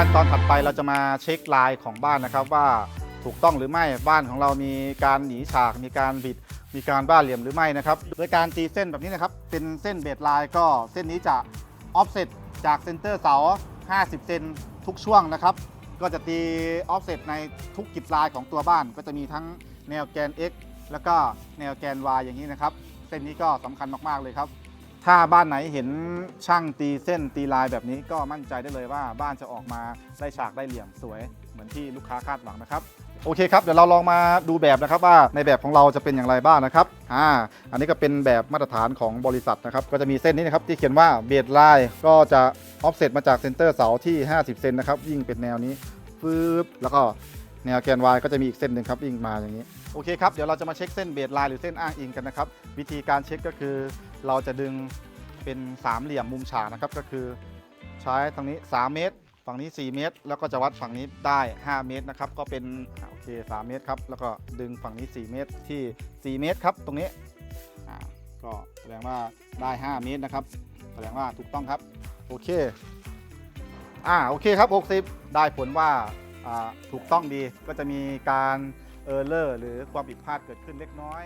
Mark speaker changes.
Speaker 1: ขั้นตอนถัดไปเราจะมาเช็คลายของบ้านนะครับ ว่าถูกต้องหรือไม่บ้านของเรามีการหนีฉาก มีการบิด มีการบ้าเหลี่ยมหรือไม่นะครับโดยการตีเส้นแบบนี้นะครับ เป็นเส้นเบสไลน์ก็เส้นนี้จะออฟเซตจากเซนเตอร์เสา 50 เซนทุกช่วงนะครับ ก็จะตีออฟเซตในทุกกิบลายของตัวบ้าน ก็จะมีทั้งแนวแกน x แล้วก็แนวแกน y อย่างนี้นะครับ เส้นนี้ก็สำคัญมากๆเลยครับ ถ้าบ้านไหนเห็นช่างตีเส้นตีลายแบบนี้ก็มั่นใจได้เลยว่าบ้านจะออกมาได้ฉากได้เหลี่ยมสวยเหมือนที่ลูกค้าคาดหวังนะครับโอเคครับเดี๋ยวเราลองมาดูแบบนะครับว่าในแบบของเราจะเป็นอย่างไรบ้างนะครับอ่าอันนี้ก็เป็นแบบมาตรฐานของบริษัทนะครับก็จะมีเส้นนี้นะครับที่เขียนว่าเบสไลน์ก็จะออฟเซตมาจากเซนเตอร์เสาที่ 50 เซนนะครับวิ่งเป็นแนวนี้ฟืบแล้วก็แนวแกน Y ก็จะมีอีกเส้นหนึ่งครับวิ่งมาอย่างนี้โอเคครับเดี๋ยวเราจะมาเช็คเส้นเบสไลน์หรือเส้นอ้างอิงกันนะครับวิธีการเช็คก็คือ เราจะดึงเป็นสามเหลี่ยมมุมฉากนะครับ ก็คือใช้ทางนี้ 3 เมตร ฝั่งนี้ 4 เมตร แล้วก็จะวัดฝั่งนี้ได้ 5 เมตรนะครับ ก็เป็นโอเค 3 เมตรครับ แล้วก็ดึงฝั่งนี้ 4 เมตรที่ 4 เมตรครับ ตรงนี้ก็แสดงว่าได้ 5 เมตรนะครับ แสดงว่าถูกต้องครับ โอเค อ่า โอเคครับ 60 ได้ผลว่าอ่าถูกต้องดี ก็จะมีการเออร์เลอร์หรือความผิดพลาดเกิดขึ้นเล็กน้อย